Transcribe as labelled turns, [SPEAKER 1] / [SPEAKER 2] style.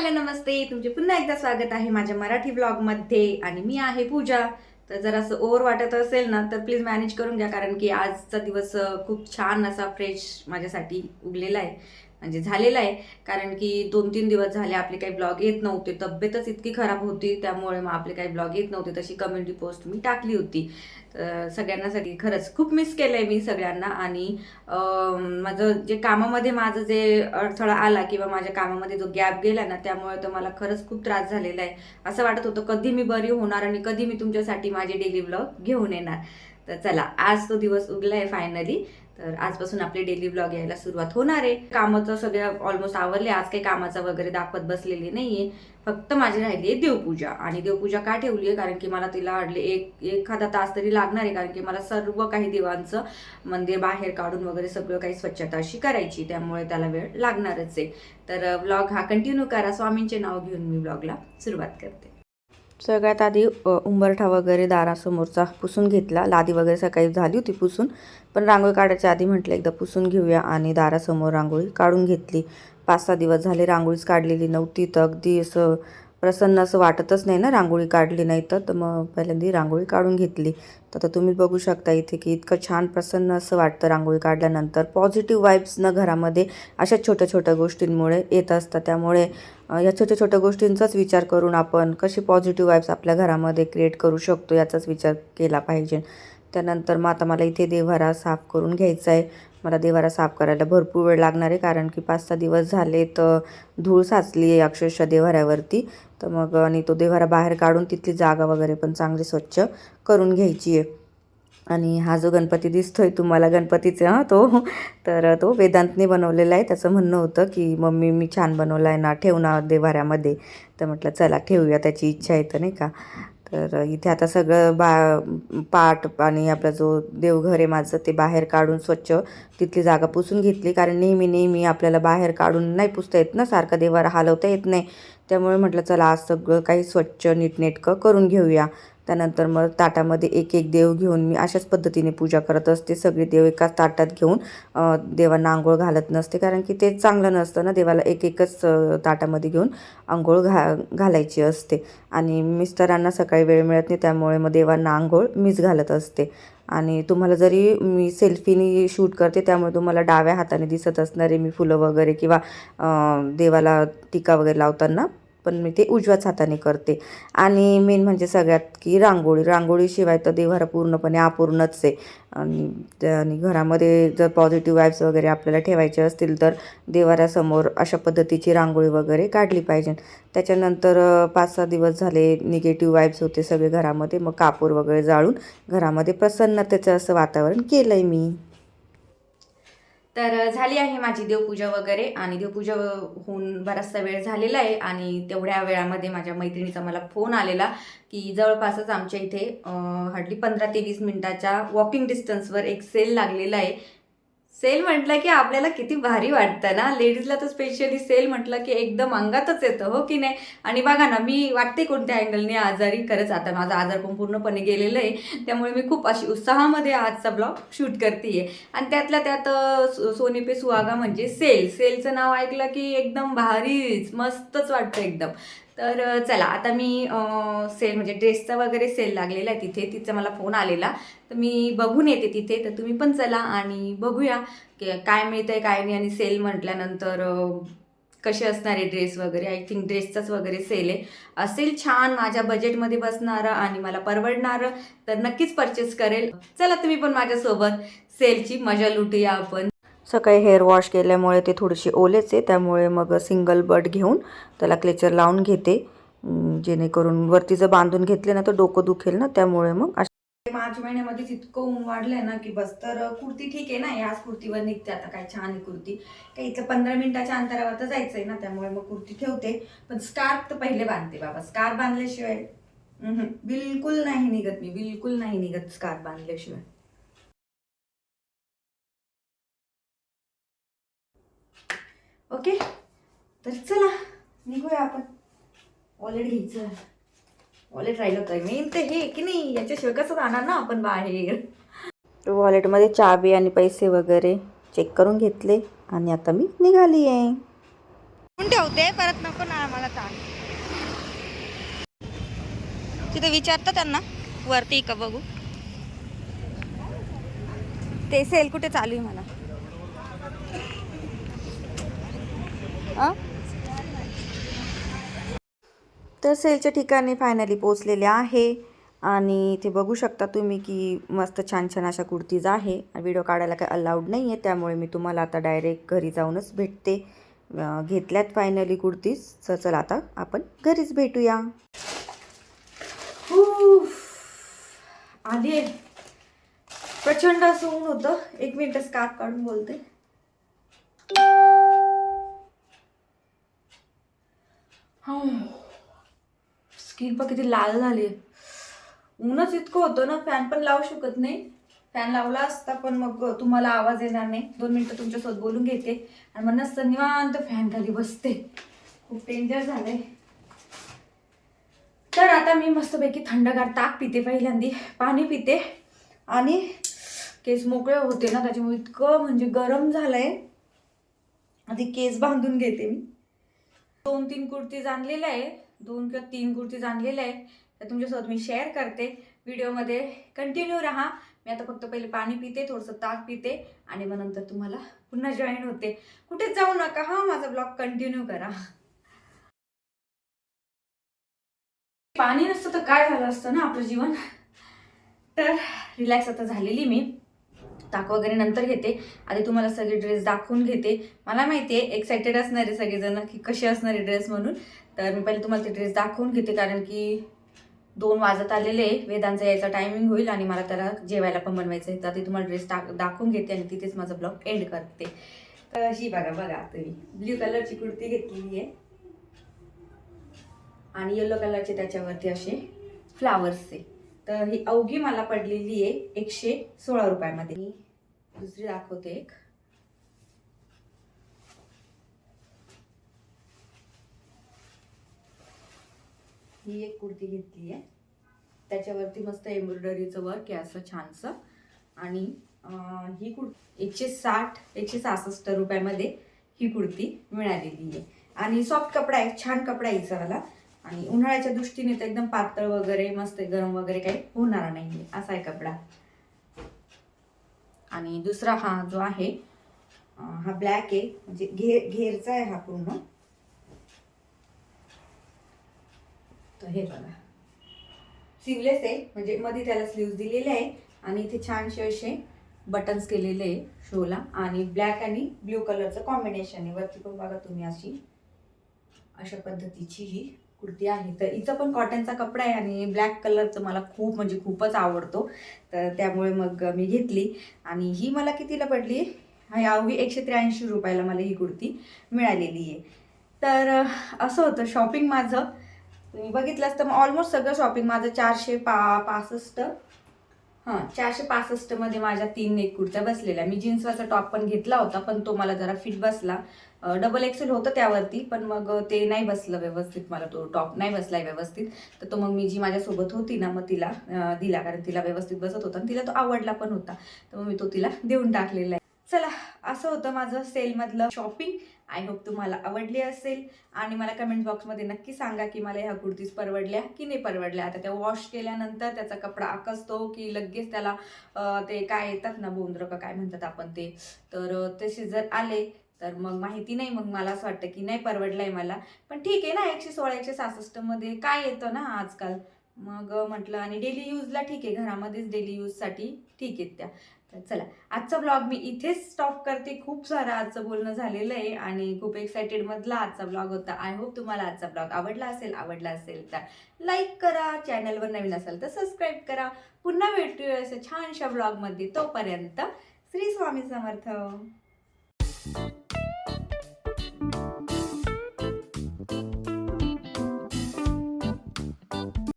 [SPEAKER 1] Hello नमस्ते. तुमचे पुन्हा एकदा स्वागत आहे माझ्या मराठी ब्लॉगमध्ये आणि मी आहे पूजा. तर जर असं ओव्हर वाटत असेल ना तर प्लीज मॅनेज करून घ्या कारण की आजचा दिवस खूप छान असा फ्रेश माझ्यासाठी उगलेला आहे. म्हणजे झालेला आहे. कारण की दोन तीन दिवस झाले आपले काही ब्लॉग येत नव्हते. तब्येतच इतकी खराब होती. त्यामुळे मग आपले काही ब्लॉग येत नव्हते. तशी कम्युनिटी पोस्ट मी टाकली होती. तर सगळ्यांनासाठी खरंच खूप मिस केलं आहे मी सगळ्यांना. आणि माझं जे कामामध्ये माझं जे अडथळा आला किंवा माझ्या कामामध्ये जो गॅप गेला ना त्यामुळे तर मला खरंच खूप त्रास झालेला आहे. असं वाटत होतं कधी मी बरी होणार आणि कधी मी तुमच्यासाठी माझे डेली ब्लॉग घेऊन येणार. तर चला आज तो दिवस उगला आहे फायनली तर आजपासून आपले डेली ब्लॉग यायला सुरुवात होणार आहे. कामाचं सगळं ऑलमोस्ट आवरले आज काही कामाचं वगैरे दाखवत बसलेली नाहीये. फक्त माझी राहिली आहे देवपूजा. आणि देवपूजा का ठेवली आहे कारण की मला तिला अडले एक एखादा तास तरी लागणार आहे. कारण की मला सर्व काही देवांचं मंदिर बाहेर काढून वगैरे सगळं काही स्वच्छता अशी करायची. त्यामुळे त्याला वेळ लागणारच आहे. तर ब्लॉग हा कंटिन्यू करा. स्वामींचे नाव घेऊन मी ब्लॉगला सुरुवात करते. सगळ्यात आधी उंबरठा वगैरे दारासमोरचा पुसून घेतला. लादी वगैरे सकाळी झाली होती पुसून. पण रांगोळी काढायच्या आधी म्हटलं एकदा पुसून घेऊया. आणि दारासमोर रांगोळी काढून घेतली. पाच सहा दिवस झाले रांगोळीच काढलेली नव्हती. तर अगदी असं प्रसन्न असं वाटतच नाही ना रांगोळी काढली नाही तर. तर मग पहिल्यांदा रांगोळी काढून घेतली. तर आता तुम्ही बघू शकता इथे की इतकं छान प्रसन्न असं वाटतं रांगोळी काढल्यानंतर. पॉझिटिव्ह वाईब्स घरामध्ये अशा छोट्या छोट्या गोष्टींमुळे येत असतात. त्यामुळे या छोट्या छोट्या गोष्टींचाच विचार करून आपण कशी पॉझिटिव्ह वाईब्स आपल्या घरामध्ये क्रिएट करू शकतो याचाच विचार केला पाहिजे. त्यानंतर मग आता मला इथे देव्हारा साफ करून घ्यायचा आहे. मला देवारा साफ करायला भरपूर वेळ लागणार आहे कारण की पाच सहा दिवस झाले तर धूळ साचली आहे अक्षरशः देव्हाऱ्यावरती. तर मग आणि तो देवारा बाहेर काढून तिथली जागा वगैरे पण चांगली स्वच्छ करून घ्यायची आहे. आणि हा जो गणपती दिसतोय तुम्हाला गणपतीचा हां तो तर तो वेदांतने बनवलेला आहे. त्याचं म्हणणं होतं की मम्मी मी छान बनवला आहे ना ठेवणार देवाऱ्यामध्ये तर म्हटलं चला ठेवूया त्याची इच्छा आहे तर नाही का? तर इथे आता सगळं बा पाट आणि आपला जो देवघर आहे माझं ते बाहेर काढून स्वच्छ तिथली जागा पुसून घेतली. कारण नेहमी नेहमी आपल्याला बाहेर काढून नाही पुसता येत ना सारखा देवाला हलवता येत नाही. त्यामुळे म्हटलं चला आज सगळं काही स्वच्छ नीटनेटकं करून घेऊया. त्यानंतर मग ताटामध्ये एक एक देव घेऊन मी अशाच पद्धतीने पूजा करत असते. सगळे देव एकाच ताटात घेऊन देवांना आंघोळ घालत नसते. कारण की ते चांगलं नसतं ना देवाला एक एकच ताटामध्ये घेऊन आंघोळ घा घालायची असते. आणि मिस्टरांना सकाळी वेळ मिळत नाही त्यामुळे मग देवांना आंघोळ मीच घालत असते. आणि तुम्हाला जरी मी सेल्फीनी शूट करते त्यामुळे तुम्हाला डाव्या हाताने दिसत असणारे मी फुलं वगैरे किंवा देवाला टीका वगैरे लावताना पण मी ते उजव्याच हाताने करते. आणि मेन म्हणजे सगळ्यात की रांगोळी. रांगोळीशिवाय तर देवारा पूर्णपणे अपूर्णच आहे. आणि त्या- आणि घरामध्ये जर पॉझिटिव्ह वाईब्स वगैरे आपल्याला ठेवायचे असतील तर देवाऱ्यासमोर अशा पद्धतीची रांगोळी वगैरे काढली पाहिजे. त्याच्यानंतर पाच सहा दिवस झाले निगेटिव्ह वाईब्स होते सगळे घरामध्ये. मग कापूर वगैरे जाळून घरामध्ये प्रसन्नतेचं असं वातावरण केलं आहे मी. तर झाली आहे माझी देवपूजा वगैरे आणि देवपूजा होऊन बराचसा वेळ झालेला आहे आणि तेवढ्या वेळामध्ये माझ्या मैत्रिणीचा मला फोन आलेला की जवळपासच आमच्या इथे हार्डली पंधरा ते वीस मिनिटाच्या वॉकिंग डिस्टन्सवर एक सेल लागलेला आहे. सेल म्हटलं की आपल्याला किती भारी वाटतं ना? लेडीजला तर स्पेशली सेल म्हटलं की एकदम अंगातच येतं हो की नाही? आणि बघा ना मी वाटते कोणत्या अँगलने आजारी खरंच आता माझा आजार पण पूर्णपणे गेलेलं आहे. त्यामुळे मी खूप अशी उत्साहामध्ये आजचा ब्लॉग शूट करते आणि त्यातल्या त्यात सोनी पे सुहागा म्हणजे सेल. सेलचं नाव ऐकलं की एकदम भारीच मस्तच वाटतं एकदम. तर चला आता मी सेल म्हणजे ड्रेसचा वगैरे सेल लागलेला आहे तिथे तिचा मला फोन आलेला. तर मी बघून येते तिथे तर तुम्ही पण चला आणि बघूया की काय आहे काय नाही. आणि सेल म्हटल्यानंतर कसे असणार आहे ड्रेस वगैरे आय थिंक ड्रेसचाच वगैरे सेल आहे. असेल छान माझ्या बजेटमध्ये बसणारं आणि मला परवडणारं तर नक्कीच परचेस करेल. चला तुम्ही पण माझ्यासोबत सेलची मजा लुटूया आपण. सकाळी हेअर वॉश केल्यामुळे ते थोडेसे ओलेच आहे त्यामुळे मग सिंगल बट घेऊन त्याला क्लेचर लावून घेते. जेणेकरून वरती जर बांधून घेतले ना तर डोकं दुखेल ना त्यामुळे मग मार्च महिन्यामध्येच इतकं ऊन वाढलंय ना की बस तर कुर्ती ठीक आहे ना याच कुर्तीवर निघते आता काय छान आहे कुर्ती. काही इथं पंधरा मिनिटाच्या अंतरावर तर जायचंय ना त्यामुळे मग कुर्ती ठेवते. पण स्कार्फ तर पहिले बांधते बाबा स्कार्फ बांधल्याशिवाय. बिलकुल नाही निघत मी बिलकुल नाही निघत स्कार्फ बांधल्याशिवाय. ओके? तर चला निघूया आपण. वॉलेट घ्यायचं. वॉलेट राहिलं तर मेन तर हे की नाही याच्याशिवाय कसं जाणार ना आपण बाहेर? वॉलेटमध्ये चाबी आणि पैसे वगैरे चेक करून घेतले आणि आता मी निघाली आहे ठेवते परत नको ना मला ताण. तिथे विचारतं त्यांना वरती का बघू? ते सेल कुठे चालू आहे मला? अ? तर सेलच्या ठिकाणी फायनली पोचलेले आहे. आणि इथे बघू शकता तुम्ही की मस्त छान छान अशा कुर्तीज आहे. व्हिडिओ काढायला काही अलाउड नाही आहे त्यामुळे मी तुम्हाला आता डायरेक्ट घरी जाऊनच भेटते. घेतल्यात फायनली कुर्तीज. तर चला आता आपण घरीच भेटूया. आली. प्रचंड असं ऊन होतं. एक मिनिट स्कार्फ काढून बोलते. स्किन पण किती लाल झाली. ऊनच इतकं होतं ना फॅन पण लावू शकत नाही. फॅन लावला असता पण मग तुम्हाला आवाज येणार नाही. दोन मिनिटं तुमच्यासोबत बोलून घेते. आणि मग नसतं निवांत फॅन खाली बसते. खूप डेंजर झालंय. तर आता मी मस्तपैकी थंडगार ताक पिते पहिल्यांदी. पाणी पिते. आणि केस मोकळे होते ना त्याच्यामुळे इतकं म्हणजे गरम झालंय. आधी केस बांधून घेते मी. दोन तीन कुर्तीज आणलेल्या आहे दोन किंवा तीन कुर्तीज आणलेल्या आहे त्या तुमच्यासोबत मी शेअर करते. व्हिडिओमध्ये कंटिन्यू राहा. मी आता फक्त पहिले पाणी पिते थोडंसं ताक पिते आणि मग नंतर तुम्हाला पुन्हा जॉईन होते. कुठेच जाऊ नका हा माझा ब्लॉग कंटिन्यू करा. पाणी नसतं तर काय झालं असतं ना आपलं जीवन? तर रिलॅक्स आता झालेली मी. ताक वगैरे नंतर घेते. आधी तुम्हाला सगळे ड्रेस दाखवून घेते. मला माहिती आहे एक्सायटेड असणार आहे सगळेजण की कसे असणार आहे ड्रेस म्हणून. तर मी पहिले तुम्हाला ते ड्रेस दाखवून घेते कारण की दोन वाजत आलेले आहे. वेदांचा यायचा टायमिंग होईल आणि मला त्याला जेवायला पण बनवायचं आहे तर ते तुम्हाला ड्रेस टाक दाखवून घेते आणि तिथेच माझा ब्लॉग एंड करते. तर अशी बघा बघा तुम्ही ब्ल्यू कलरची कुर्ती घेतलेली आहे. आणि येलो कलरचे त्याच्यावरती असे फ्लावर्सचे आहे. तर ही अवघी मला पडलेली आहे एकशे सोळा रुपयामध्ये. मी दुसरी दाखवते एक. ही एक कुर्ती घेतली आहे. त्याच्यावरती मस्त एम्ब्रॉयडरीचं वर्क आहे असं छानसं. आणि ही कुर्ती एकशे साठ एकशे सहासष्ट रुपयामध्ये ही कुर्ती मिळालेली आहे. आणि सॉफ्ट कपडा आहे छान कपडा आहे हिचा आणि उन्हाळ्याच्या दृष्टीने तर एकदम पातळ वगैरे मस्त गरम वगैरे काही होणार नाही असा आहे कपडा. आणि दुसरा हा जो आहे हा ब्लॅक आहे म्हणजे घेर घेरचा आहे हा पूर्ण. तर हे बघा. स्लीवलेस आहे म्हणजे मध्ये त्याला स्लीव्ह दिलेले आहे आणि इथे छानसे असे बटन्स केलेले आहे शोला आणि ब्लॅक आणि ब्ल्यू कलरचं कॉम्बिनेशन आहे. वरती पण बघा तुम्ही अशी अशा पद्धतीची ही. कुर्ती आहे. तर इथं पण कॉटनचा कपडा आहे आणि ब्लॅक कलरचं मला खूप म्हणजे खूपच आवडतो. तर त्यामुळे मग मी घेतली. आणि ही मला कितीला पडली? हा एकशे त्र्याऐंशी रुपयाला मला ही कुर्ती मिळालेली आहे. तर असं होतं शॉपिंग माझं. तुम्ही बघितलंच तर ऑलमोस्ट सगळं शॉपिंग माझं चारशे पा पासष्ट. हां चारशे पासष्टमध्ये माझ्या तीन एक कुर्त्या बसलेल्या. मी जीन्सवाचा टॉप पण घेतला होता पण तो मला जरा फिट बसला. डबल एक्सेल होतं त्यावरती पण मग ते नाही बसलं व्यवस्थित मला तो टॉप नाही बसला व्यवस्थित. तर तो मग मी जी माझ्यासोबत होती ना मग तिला दिला कारण तिला व्यवस्थित बसत होता आणि तिला तो आवडला पण होता. तर मग मी तो तिला देऊन टाकलेला आहे. चला असं होतं माझं सेलमधलं शॉपिंग आय होप तुम्हाला आवडली असेल आणि मला कमेंट बॉक्समध्ये नक्की सांगा की मला ह्या कुर्तीज परवडल्या की नाही परवडल्या. आता त्या वॉश केल्यानंतर त्याचा कपडा आकसतो की लगेच त्याला ते काय येतात ना बोंद्र का काय म्हणतात आपण ते. तर अं, तसे जर आले तर मग माहिती नाही मग मला असं वाटतं की नाही परवडलं आहे मला. पण ठीक आहे ना एकशे सोळा एकशे सहासष्टमध्ये काय येतं ना आजकाल? मग म्हटलं आणि डेली यूजला ठीक आहे घरामध्येच डेली यूजसाठी ठीक आहेत त्या. तर चला आजचा ब्लॉग मी इथेच स्टॉप करते. खूप सारं आजचं बोलणं झालेलं आहे आणि खूप एक्सायटेड मधला आजचा ब्लॉग होता. आय होप तुम्हाला आजचा ब्लॉग आवडला असेल आवडला असेल तर लाईक करा. चॅनलवर नवीन असेल तर सबस्क्राईब करा. पुन्हा भेटूया असं छानशा ब्लॉगमध्ये तोपर्यंत श्री स्वामी समर्थ.